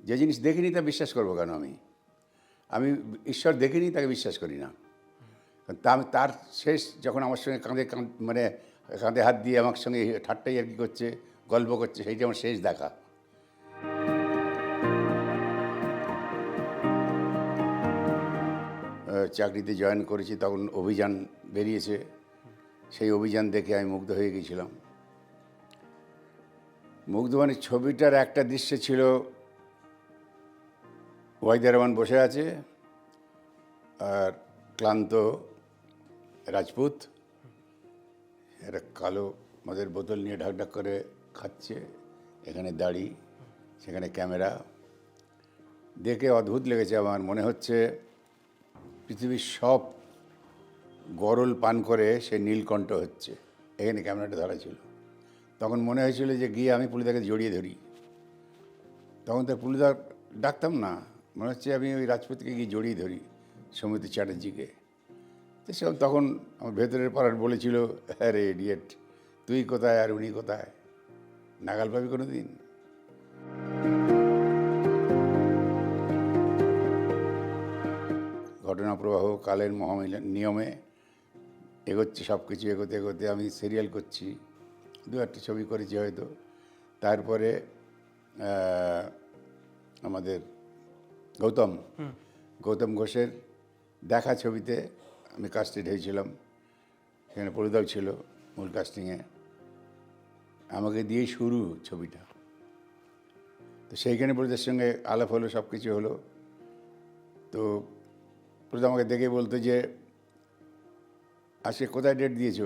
যে জিনিস দেখিনি তা বিশ্বাস করব কেন আমি? আমি ঈশ্বর দেখিনি তাকে বিশ্বাস করি না। তা আমি তার শেষ যখন আমার সঙ্গে কাঁধে মানে কাঁধে হাত দিয়ে আমার সঙ্গে ঠাট্টাই আর কি করছে, গল্প করছে, সেইটা আমার শেষ দেখা। চাকরিতে জয়েন করেছি, তখন অভিযান বেরিয়েছে। সেই অভিযান দেখে আমি মুগ্ধ হয়ে গিয়েছিলাম। মুগ্ধ মানে ছবিটার একটা দৃশ্য ছিল ওয়াইদা রহমান বসে আছে আর ক্লান্ত রাজপুত। একটা কালো মদের বোতল নিয়ে ঢাক ঢাক করে খাচ্ছে। এখানে দাড়ি, সেখানে ক্যামেরা। দেখে অদ্ভুত লেগেছে আমার। মনে হচ্ছে পৃথিবীর সব গরল পান করে সে নীলকণ্ঠ হচ্ছে। এখানে ক্যামেরাটা ধরা ছিল। তখন মনে হয়েছিল যে গিয়ে আমি পুলিদাকে জড়িয়ে ধরি। তখন তার পুলিদা ডাকতাম না। মনে হচ্ছে আমি ওই রাজপুতকে গিয়ে জড়িয়ে ধরি সমিতি চ্যাটার্জিকে। তো সে তখন আমার ভেতরের পাড়ার বলেছিল, আরে ইডিয়েট তুই কোথায় আর উনি কোথায়? নাগাল পাবি কোনো দিন ঘটনা প্রবাহ কালের মহামিলন, নিয়মে এগোচ্ছে সব কিছু এগোতে এগোতে আমি সিরিয়াল করছি। দু একটা ছবি করেছি হয়তো। তারপরে আমাদের গৌতম। গৌতম ঘোষের দেখা ছবিতে আমি কাস্টেড হয়েছিলাম। সেখানে পরিদাও ছিল মূল কাস্টিংয়ে আমাকে দিয়েই শুরু ছবিটা। তো সেইখানে পরিদার সঙ্গে আলাপ হলো সব কিছু হলো। তো প্রথম আমাকে দেখে বলতো যে, আজকে কোথায় ডেট দিয়েছ?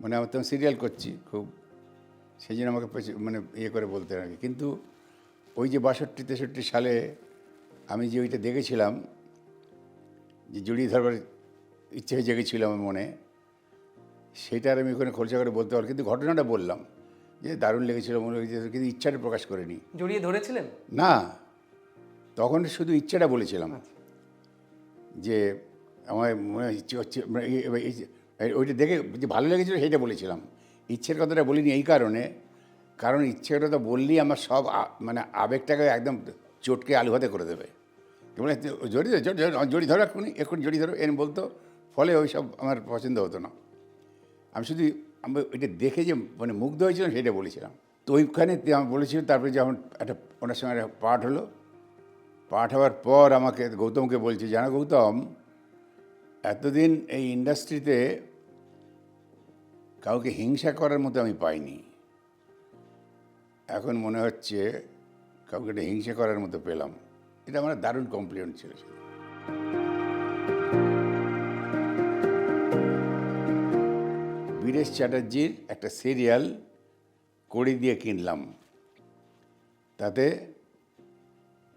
মানে আমি তো সিরিয়াল করছি খুব। সেই জন্য আমাকে মানে ইয়ে করে বলতে আর কিন্তু ওই যে বাষট্টি তেষট্টি সালে আমি যে ওইটা দেখেছিলাম যে জড়িয়ে ধরবার ইচ্ছে হয়ে জেগেছিল আমার মনে সেটা আর আমি ওখানে খোলসা করে বলতে পারি কিন্তু ঘটনাটা বললাম যে দারুণ লেগেছিল মনে হয়েছে কিন্তু ইচ্ছাটা প্রকাশ করিনি। জড়িয়ে ধরেছিলেন? না তখন শুধু ইচ্ছাটা বলেছিলাম যে আমার মনে হয় ইচ্ছে হচ্ছে মানে ওইটা দেখে যে ভালো লেগেছিল সেটা বলেছিলাম। ইচ্ছের কথাটা বলিনি এই কারণে কারণ ইচ্ছের তো বললেই আমার সব মানে আবেগটাকে একদম চটকে আলু ভাতে করে দেবে। মানে জড়িয়ে ধরো, জড়িয়ে ধরো, এক্ষুনি এক্ষুনি জড়িয়ে ধরো এরম বলতো। ফলে ওই সব আমার পছন্দ হতো না। আমি শুধু আমি ওইটা দেখে যে মানে মুগ্ধ হয়েছিলাম সেটা বলেছিলাম। তো ওইখানে আমি বলেছিলাম তারপরে যখন একটা ওনার সঙ্গে একটা পাঠ হলো পাঠ হওয়ার পর আমাকে গৌতমকে বলছে জানো গৌতম এতদিন এই ইন্ডাস্ট্রিতে কাউকে হিংসা করার মতো আমি পাইনি। এখন মনে হচ্ছে কাউকে একটা হিংসা করার মতো পেলাম। এটা আমার দারুণ কমপ্লেন ছিল। বীরেশ চ্যাটার্জির একটা সিরিয়াল কড়ি দিয়ে কিনলাম। তাতে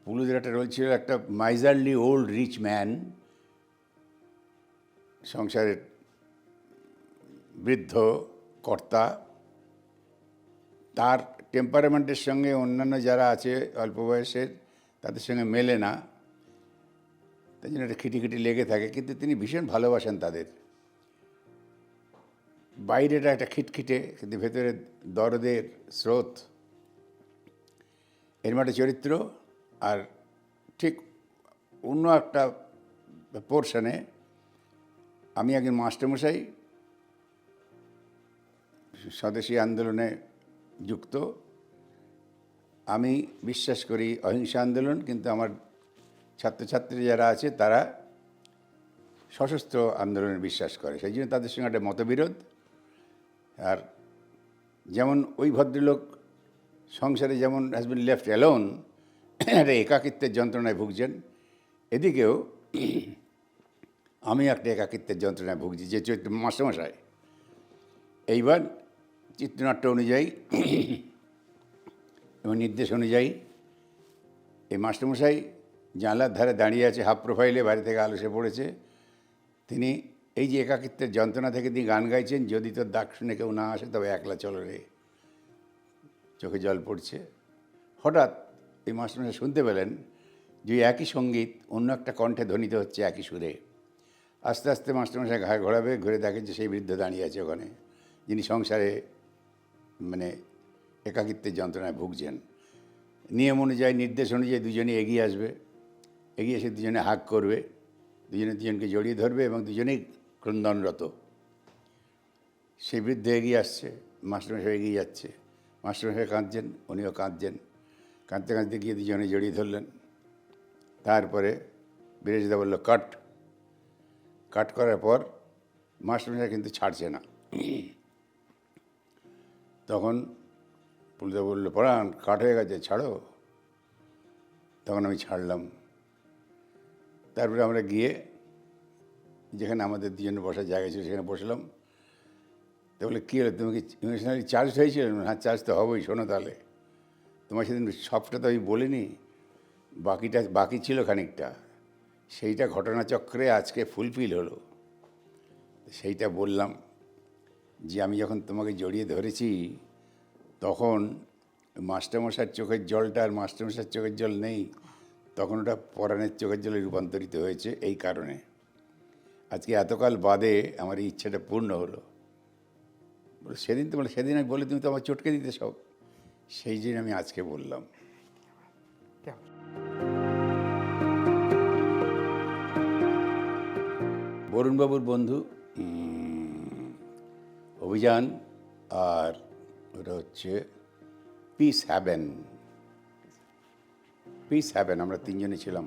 পুলুদের একটা রোল ছিল একটা মাইজারলি ওল্ড রিচ ম্যান সংসারের বৃদ্ধ কর্তা। তার টেম্পারামেন্টের সঙ্গে অন্যান্য যারা আছে অল্প বয়সের তাদের সঙ্গে মেলে না। তাই জন্য একটা খিটিখিটি লেগে থাকে, কিন্তু তিনি ভীষণ ভালোবাসেন তাদের। বাইরেটা একটা খিটখিটে, কিন্তু ভেতরে দরদের স্রোত। এর একটা চরিত্র, আর ঠিক অন্য একটা পোর্শনে আমি একজন মাস্টারমশাই, স্বদেশী আন্দোলনে যুক্ত। আমি বিশ্বাস করি অহিংসা আন্দোলন, কিন্তু আমার ছাত্রছাত্রী যারা আছে, তারা সশস্ত্র আন্দোলনে বিশ্বাস করে। সেই জন্য তাদের সঙ্গে একটা মতবিরোধ। আর যেমন ওই ভদ্রলোক সংসারে যেমন হ্যাজ বিন লেফট অ্যালোন একটা একাকিত্বের যন্ত্রণায় ভুগছেন। এদিকেও আমি একটা একাকিত্বের যন্ত্রণায় ভুগছি, যে চৈত্র মাস্টারমশাই। এইবার চিত্রনাট্য অনুযায়ী এবং নির্দেশ অনুযায়ী এই মাস্টারমশাই জানলার ধারে দাঁড়িয়ে আছে, হাফ প্রোফাইলে, বাড়ি থেকে আলো এসে পড়েছে। তিনি এই যে একাকিত্বের যন্ত্রণা থেকে তিনি গান গাইছেন, যদি তোর ডাক শুনে কেউ না আসে, তবে একলা চলো রে। চোখে জল পড়ছে। হঠাৎ এই মাস্টারমশাই শুনতে পেলেন যে একই সংগীত অন্য একটা কণ্ঠে ধ্বনিত হচ্ছে একই সুরে। আস্তে আস্তে মাস্টারমশাই ঘাড় ঘোরাবে, ঘুরে দেখেন যে সেই বৃদ্ধ দাঁড়িয়ে আছে ওখানে, যিনি সংসারে মানে একাকিত্বের যন্ত্রণায় ভুগছেন। নিয়ম অনুযায়ী, নির্দেশ অনুযায়ী দুজনে এগিয়ে আসবে। এগিয়ে এসে দুজনে হাক করবে। দুজনে দুজনকে জড়িয়ে ধরবে এবং দুজনেই ক্রন্দনরত। সেই বৃদ্ধ এগিয়ে আসছে, মাস্টারমশাই এগিয়ে যাচ্ছে। মাস্টারমশাই কাঁদছেন, উনিও কাঁদছেন। কাঁদতে কাঁদতে গিয়ে দুজনে জড়িয়ে ধরলেন। তারপরে বিরেশদা বলল, কাট। কাট করার পর মাস্টারমশাই কিন্তু ছাড়ছে না। তখন পুলিশা বলল পড়ান কাঠ হয়ে গেছে, ছাড়ো। তখন আমি ছাড়লাম। তারপরে আমরা গিয়ে যেখানে আমাদের দুজনে বসার জায়গা ছিল সেখানে বসলাম। তো বলে, কী হলো? তুমি কি ইমোশনালি চার্জ হয়েছিল? হ্যাঁ চার্জ তো হবেই, শোনো তাহলে। তোমার সেদিন সবটা তো আমি বলিনি। বাকিটা, বাকি ছিল খানিকটা। সেইটা ঘটনাচক্রে আজকে ফুলফিল হলো। সেইটা বললাম। যে আমি যখন তোমাকে জড়িয়ে ধরেছি, তখন মাস্টারমশার চোখের জলটা আর মাস্টারমশার চোখের জল নেই, তখন ওটা পরাণের চোখের জলে রূপান্তরিত হয়েছে এই কারণে। আজকে এতকাল বাদে আমার এই ইচ্ছাটা পূর্ণ হলো। সেদিন তো বলে, সেদিন আমি বলে তুমি তো আমার চটকে দিতে সব। সেই জন্য আমি আজকে বললাম। বরুণবাবুর বন্ধু অভিযান আর ওটা হচ্ছে পিস হ্যাভেন পিস হ্যাভেন আমরা তিনজনে ছিলাম।